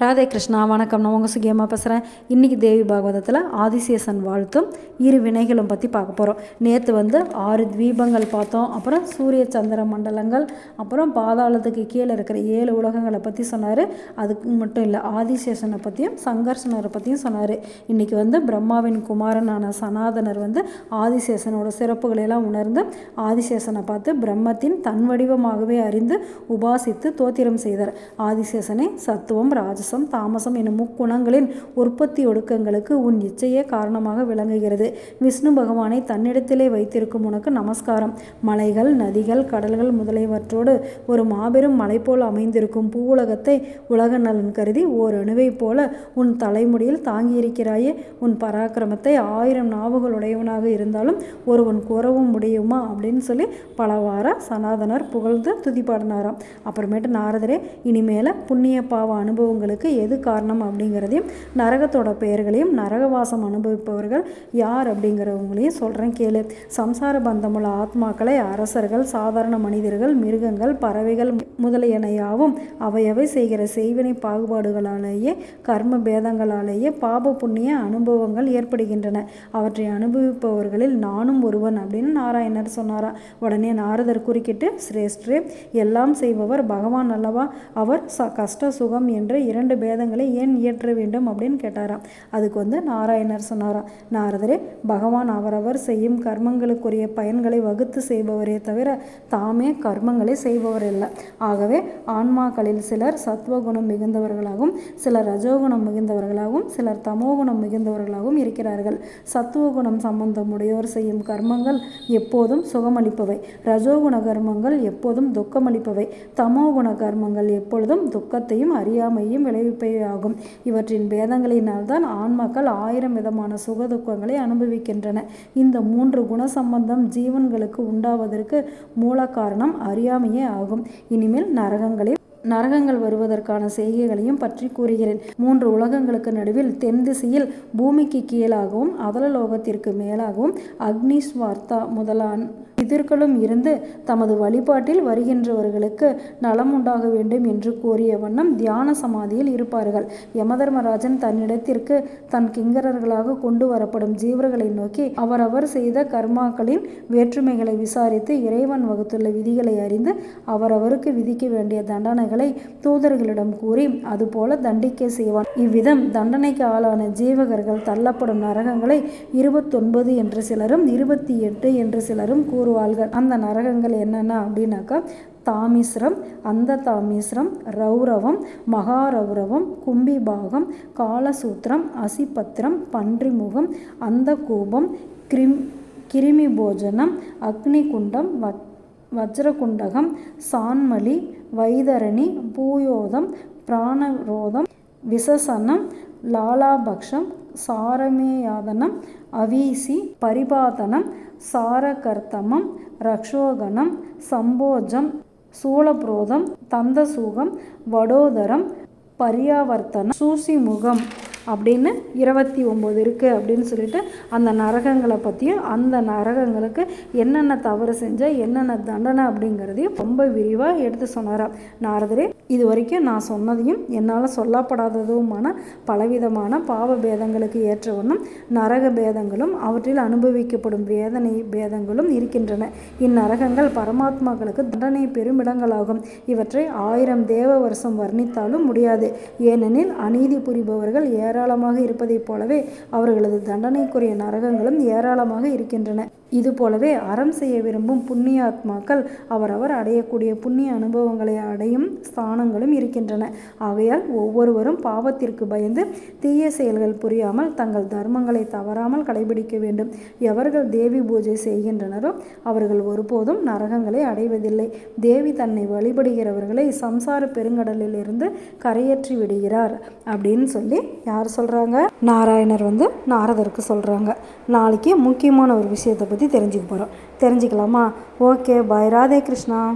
ராதே கிருஷ்ணா வணக்கம். நான் உங்கள் சுகியமாக பேசுகிறேன் இன்றைக்கி தேவி பாகவதத்தில் ஆதிசேஷன் வாழ்த்தும் இரு வினைகளும் பற்றி பார்க்க போகிறோம் நேற்று வந்து ஆறு தீபங்கள் பார்த்தோம். அப்புறம் சூரிய சந்திர மண்டலங்கள் அப்புறம் பாதாளத்துக்கு கீழே இருக்கிற ஏழு உலகங்களை பற்றி சொன்னார். அதுக்கு மட்டும் இல்லை ஆதிசேஷனை பற்றியும் சங்கர்ஷனரை பற்றியும் சொன்னார். இன்றைக்கி வந்து பிரம்மாவின் குமாரனான சனாதனர் வந்து ஆதிசேஷனோட சிறப்புகளையெல்லாம் உணர்ந்து ஆதிசேஷனை பார்த்து பிரம்மத்தின் தன் வடிவமாகவே அறிந்து உபாசித்து தோத்திரம் செய்தார். ஆதிசேஷனை சத்துவம் ராஜ ராஜசம் தாமசம் எனும் முக்குணங்களின் உற்பத்தி ஒடுக்கங்களுக்கு உன் இச்சையே காரணமாக விளங்குகிறது. விஷ்ணு பகவானை தன்னிடத்திலே வைத்திருக்கும் உனக்கு நமஸ்காரம். மலைகள் நதிகள் கடல்கள் முதலியவற்றோடு ஒரு மாபெரும் மலை போல் அமைந்திருக்கும் பூவுலகத்தை உலக நலன் கருதி ஓர் அணுவை போல உன் தலைமுடியில் தாங்கியிருக்கிறாயே. உன் பராக்கிரமத்தை ஆயிரம் நாவுகளுடையவனாக இருந்தாலும் ஒருவன் கூறவும் முடியுமா அப்படின்னு சொல்லி பலவார சனாதனர் புகழ்ந்து துதிப்பாடினாராம் அப்புறமேட்டு நாரதரே இனிமேல புண்ணிய பாவ அனுபவங்களுக்கு அவர்களுக்கு எது காரணம் அப்படிங்கிறதையும் நரகத்தோட பெயர்களையும் நரகவாசம் அனுபவிப்பவர்கள் யார் அப்படிங்கிறவங்களையும் சொல்கிறேன் கேளு. சம்சார பந்தமுள்ள ஆத்மாக்களை அரசர்கள் சாதாரண மனிதர்கள் மிருகங்கள் பறவைகள் முதலியனையாவும் அவையவை செய்கிற செய்வினை பாகுபாடுகளாலேயே கர்ம பேதங்களாலேயே பாப புண்ணிய அனுபவங்கள் ஏற்படுகின்றன. அவற்றை அனுபவிப்பவர்களில் நானும் ஒருவன் அப்படின்னு நாராயணர் சொன்னாரா. உடனே நாரதர் குறுக்கிட்டு சிரேஷ்டரே எல்லாம் செய்பவர் பகவான் அல்லவா? அவர் ச கஷ்ட சுகம் என்ற இரண்டு இரண்டு பேதங்களை ஏன் இயற்ற வேண்டும் அப்படின்னு கேட்டாராம். அதுக்கு வந்து நாராயணர் சொன்னாராம். நாரதரே பகவான் அவரவர் செய்யும் கர்மங்களுக்குரிய பயன்களை வகுத்து செய்பவரே தவிர தாமே கர்மங்களை செய்பவர் இல்லை ஆகவே ஆன்மாக்களில் சிலர் சத்வகுணம் மிகுந்தவர்களாகவும் சிலர் ரஜோகுணம் மிகுந்தவர்களாகவும் சிலர் தமோகுணம் மிகுந்தவர்களாகவும் இருக்கிறார்கள். சத்துவகுணம் சம்பந்தமுடையோர் செய்யும் கர்மங்கள் எப்போதும் சுகமளிப்பவை. ரஜோகுண கர்மங்கள் எப்போதும் துக்கமளிப்பவை. தமோகுண கர்மங்கள் எப்பொழுதும் துக்கத்தையும் அறியாமையும் விளைவிப்பவையாகும் இவற்றின் பேதங்களினால்தான் ஆன்மாக்கள் ஆயிரம் விதமான சுகதுக்கங்களை அனுபவிக்கின்றன. இந்த மூன்று குணசம்பந்தம் ஜீவன்களுக்கு உண்டாவதற்கு மூல காரணம் அறியாமையே ஆகும். இனிமேல் நரகங்களில் நரகங்கள் வருவதற்கான செய்கைகளையும் பற்றி கூறுகிறேன். மூன்று உலகங்களுக்கு நடுவில் தென் திசையில் பூமிக்கு கீழாகவும் அதலலோகத்திற்கு மேலாகவும் அக்னிஸ்வார்த்தா முதலான் எதிர்களும் இருந்து தமது வழிபாட்டில் வருகின்றவர்களுக்கு நலம் உண்டாக வேண்டும் என்று கூறிய வண்ணம் தியான சமாதியில் இருப்பார்கள். யமதர்மராஜன் தன்னிடத்திற்கு தன் கிங்கரர்களாக கொண்டு வரப்படும் ஜீவர்களை நோக்கி அவரவர் செய்த கர்மாக்களின் வேற்றுமைகளை விசாரித்து இறைவன் வகுத்துள்ள விதிகளை அறிந்து அவரவருக்கு விதிக்க வேண்டிய தண்டனைகள் தண்டனைகளை தூதர்களிடம் கூறி அதுபோல தண்டிக்க செய்வான். இவ்விதம் தண்டனைக்கு ஆளான ஜீவகர்கள் தள்ளப்படும் நரகங்களை இருபத்தொன்பது என்று சிலரும் இருபத்தி எட்டு என்று சிலரும் கூறுவார்கள். அந்த நரகங்கள் என்னென்ன அப்படின்னாக்கா தாமிஸ்ரம் அந்த தாமிஸ்ரம் ரௌரவம் மகாரௌரவம் கும்பிபாகம் காலசூத்திரம் அசிபத்திரம் பன்றிமுகம் அந்த கூபம் கிரிம் கிருமி போஜனம் அக்னிகுண்டம் வட் வஜ்ரகுண்டகம் சான்மலி வைதரணி பூயோதம் பிராணரோதம் விசசனம் லாலாபக்ஷம் சாரமேயாதனம் அவீசி பரிபாதனம் சாரகர்த்தமம் ரக்ஷோகணம் சம்போஜம் சூளப்ரோதம் தந்தசூகம் வடோதரம் பரியாவர்த்தனம் சூசிமுகம். அப்படின்னு இருபத்தி ஒம்பது இருக்குது அப்படின்னு சொல்லிட்டு அந்த நரகங்களை பற்றியும் அந்த நரகங்களுக்கு என்னென்ன தவறு செஞ்சால் என்னென்ன தண்டனை அப்படிங்கிறதையும் ரொம்ப விரிவாக எடுத்து சொன்னாராம் நாரதரே இது வரைக்கும் நான் சொன்னதையும் என்னால் சொல்லப்படாததுமான பலவிதமான பாவ பேதங்களுக்கு ஏற்ற வண்ணம் நரக பேதங்களும் அவற்றில் அனுபவிக்கப்படும் வேதனை பேதங்களும் இருக்கின்றன. இந்நரகங்கள் பரமாத்மாக்களுக்கு தண்டனை பெருமிடங்களாகும் இவற்றை ஆயிரம் தேவ வருஷம் வர்ணித்தாலும் முடியாது. ஏனெனில் அநீதி புரிபவர்கள் ஏற ஏராளமாக இருப்பதைப் போலவே அவர்களது தண்டனைக்குரிய நரகங்களும் ஏராளமாக இருக்கின்றன. இது போலவே அறம் செய்ய விரும்பும் புண்ணிய ஆத்மாக்கள் அவரவர் அடையக்கூடிய புண்ணிய அனுபவங்களை அடையும் ஸ்தானங்களும் இருக்கின்றன. ஆகையால் ஒவ்வொருவரும் பாவத்திற்கு பயந்து தீய செயல்கள் புரியாமல் தங்கள் தர்மங்களை தவறாமல் கடைபிடிக்க வேண்டும். எவர்கள் தேவி பூஜை செய்கின்றனரோ அவர்கள் ஒருபோதும் நரகங்களை அடைவதில்லை. தேவி தன்னை வழிபடுகிறவர்களை சம்சார பெருங்கடலில் இருந்து கரையேற்றி விடுகிறார் அப்படின்னு சொல்லி யார் சொல்கிறாங்க நாராயணர் வந்து நாரதருக்கு சொல்கிறாங்க நாளைக்கு முக்கியமான ஒரு விஷயத்தை பற்றி தெரிஞ்சுக்க போகிறோம் தெரிஞ்சுக்கலாமா? Okay bye. ராதே கிருஷ்ணா.